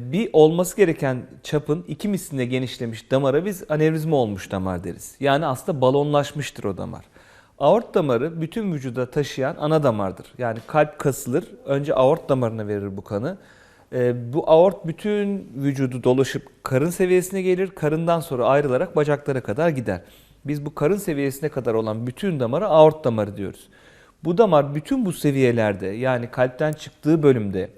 Bir olması gereken çapın iki misline genişlemiş damara biz anevrizma olmuş damar deriz. Yani aslında balonlaşmıştır o damar. Aort damarı bütün vücuda taşıyan ana damardır. Yani kalp kasılır. Önce aort damarına verir bu kanı. Ee, bu aort bütün vücudu dolaşıp karın seviyesine gelir. Karından sonra ayrılarak bacaklara kadar gider. Biz bu karın seviyesine kadar olan bütün damara aort damarı diyoruz. Bu damar bütün bu seviyelerde yani kalpten çıktığı bölümde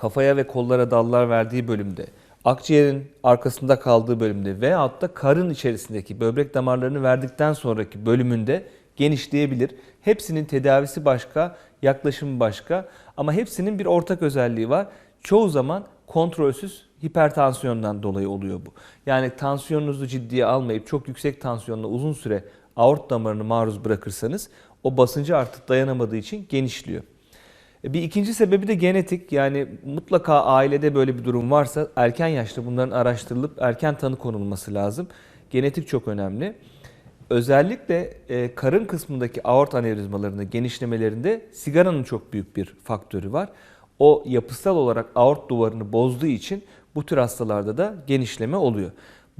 kafaya ve kollara dallar verdiği bölümde, akciğerin arkasında kaldığı bölümde veyahut da karın içerisindeki böbrek damarlarını verdikten sonraki bölümünde genişleyebilir. Hepsinin tedavisi başka, yaklaşımı başka ama hepsinin bir ortak özelliği var. Çoğu zaman kontrolsüz hipertansiyondan dolayı oluyor bu. Yani tansiyonunuzu ciddiye almayıp çok yüksek tansiyonla uzun süre aort damarını maruz bırakırsanız o basıncı artık dayanamadığı için genişliyor. E, Bir ikinci sebebi de genetik. Yani mutlaka ailede böyle bir durum varsa erken yaşta bunların araştırılıp erken tanı konulması lazım. Genetik çok önemli. Özellikle e, karın kısmındaki aort anevrizmalarında genişlemelerinde sigaranın çok büyük bir faktörü var. O yapısal olarak aort duvarını bozduğu için bu tür hastalarda da genişleme oluyor.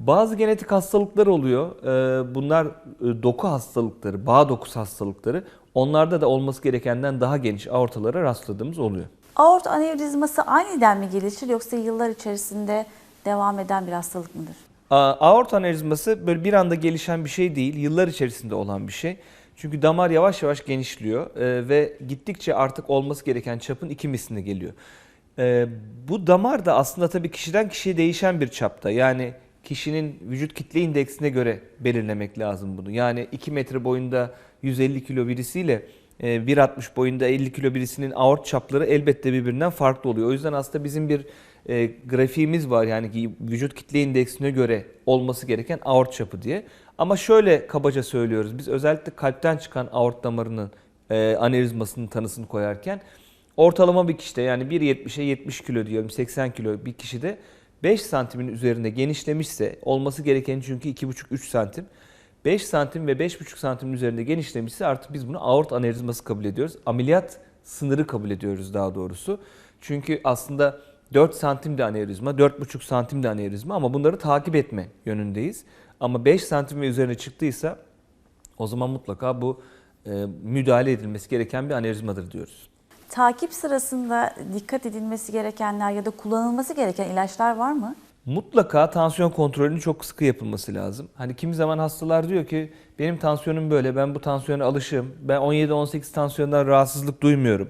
Bazı genetik hastalıklar oluyor. E, Bunlar e, doku hastalıkları, bağ dokusu hastalıkları. Onlarda da olması gerekenden daha geniş aortalara rastladığımız oluyor. Aort anevrizması aniden mi gelişir yoksa yıllar içerisinde devam eden bir hastalık mıdır? Aort anevrizması böyle bir anda gelişen bir şey değil, yıllar içerisinde olan bir şey. Çünkü damar yavaş yavaş genişliyor e, ve gittikçe artık olması gereken çapın iki misline geliyor. E, bu damar da aslında tabii kişiden kişiye değişen bir çapta. Yani kişinin vücut kitle indeksine göre belirlemek lazım bunu. Yani 2 metre boyunda 150 kilo birisiyle e, 1.60 boyunda 50 kilo birisinin aort çapları elbette birbirinden farklı oluyor. O yüzden aslında bizim bir e, grafiğimiz var yani vücut kitle indeksine göre olması gereken aort çapı diye. Ama şöyle kabaca söylüyoruz biz özellikle kalpten çıkan aort damarının e, anevrizmasının tanısını koyarken ortalama bir kişide yani 1.70'e 70 kilo diyorum 80 kilo bir kişide 5 santimin üzerinde genişlemişse olması gereken çünkü 2,5-3 santim. 5 santim ve 5,5 santimin üzerinde genişlemişse artık biz bunu aort anevrizması kabul ediyoruz. Ameliyat sınırı kabul ediyoruz daha doğrusu. Çünkü aslında 4 santim de anevrizma, 4,5 santim de anevrizma ama bunları takip etme yönündeyiz. Ama 5 santim ve üzerine çıktıysa o zaman mutlaka bu e, müdahale edilmesi gereken bir anevrizmadır diyoruz. Takip sırasında dikkat edilmesi gerekenler ya da kullanılması gereken ilaçlar var mı? Mutlaka tansiyon kontrolünün çok sıkı yapılması lazım. Hani kimi zaman hastalar diyor ki benim tansiyonum böyle, ben bu tansiyona alışığım, ben 17-18 tansiyondan rahatsızlık duymuyorum.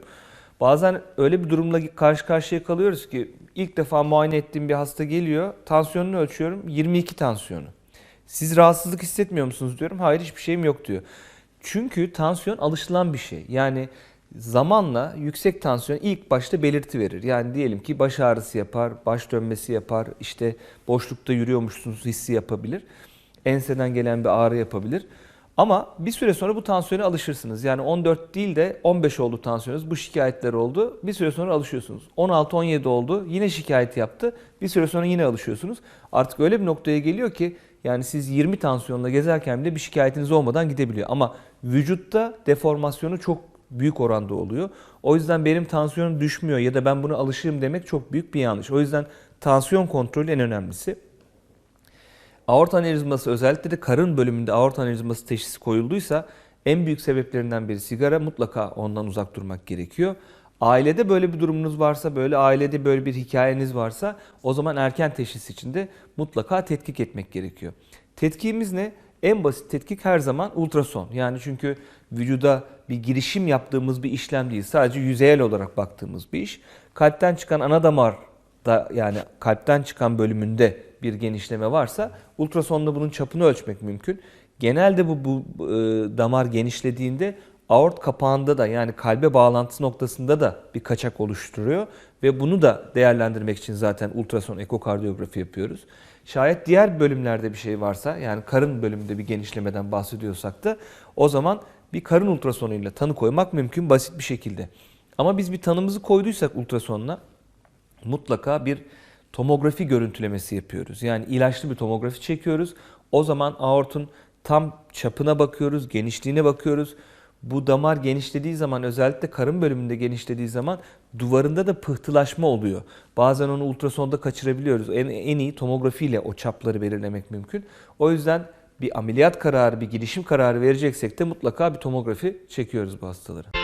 Bazen öyle bir durumla karşı karşıya kalıyoruz ki ilk defa muayene ettiğim bir hasta geliyor, tansiyonunu ölçüyorum, 22 tansiyonu. Siz rahatsızlık hissetmiyor musunuz diyorum, hayır hiçbir şeyim yok diyor. Çünkü tansiyon alışılan bir şey. Yani zamanla yüksek tansiyon ilk başta belirti verir. Yani diyelim ki baş ağrısı yapar, baş dönmesi yapar, işte boşlukta yürüyormuşsunuz hissi yapabilir. Enseden gelen bir ağrı yapabilir. Ama bir süre sonra bu tansiyona alışırsınız. Yani 14 değil de 15 oldu tansiyonunuz. Bu şikayetler oldu. Bir süre sonra alışıyorsunuz. 16-17 oldu. Yine şikayet yaptı. Bir süre sonra yine alışıyorsunuz. Artık öyle bir noktaya geliyor ki yani siz 20 tansiyonla gezerken bile bir şikayetiniz olmadan gidebiliyor. Ama vücutta deformasyonu çok büyük oranda oluyor. O yüzden benim tansiyonum düşmüyor ya da ben buna alışığım demek çok büyük bir yanlış. O yüzden tansiyon kontrolü en önemlisi. Aort anevrizması özellikle de karın bölümünde aort anevrizması teşhisi koyulduysa en büyük sebeplerinden biri sigara mutlaka ondan uzak durmak gerekiyor. Ailede böyle bir durumunuz varsa, böyle ailede böyle bir hikayeniz varsa o zaman erken teşhis için de mutlaka tetkik etmek gerekiyor. Tetkikimiz ne? En basit tetkik her zaman ultrason. Yani çünkü vücuda bir girişim yaptığımız bir işlem değil. Sadece yüzeyel olarak baktığımız bir iş. Kalpten çıkan ana damar da yani kalpten çıkan bölümünde bir genişleme varsa ultrasonla bunun çapını ölçmek mümkün. Genelde bu, bu e, damar genişlediğinde aort kapağında da yani kalbe bağlantısı noktasında da bir kaçak oluşturuyor ve bunu da değerlendirmek için zaten ultrason ekokardiyografi yapıyoruz. Şayet diğer bölümlerde bir şey varsa yani karın bölümünde bir genişlemeden bahsediyorsak da o zaman bir karın ultrasonuyla tanı koymak mümkün basit bir şekilde. Ama biz bir tanımızı koyduysak ultrasonla mutlaka bir tomografi görüntülemesi yapıyoruz. Yani ilaçlı bir tomografi çekiyoruz. O zaman aortun tam çapına bakıyoruz, genişliğine bakıyoruz. Bu damar genişlediği zaman özellikle karın bölümünde genişlediği zaman duvarında da pıhtılaşma oluyor. Bazen onu ultrasonda kaçırabiliyoruz. En, en iyi tomografiyle o çapları belirlemek mümkün. O yüzden bir ameliyat kararı, bir girişim kararı vereceksek de mutlaka bir tomografi çekiyoruz bu hastalara.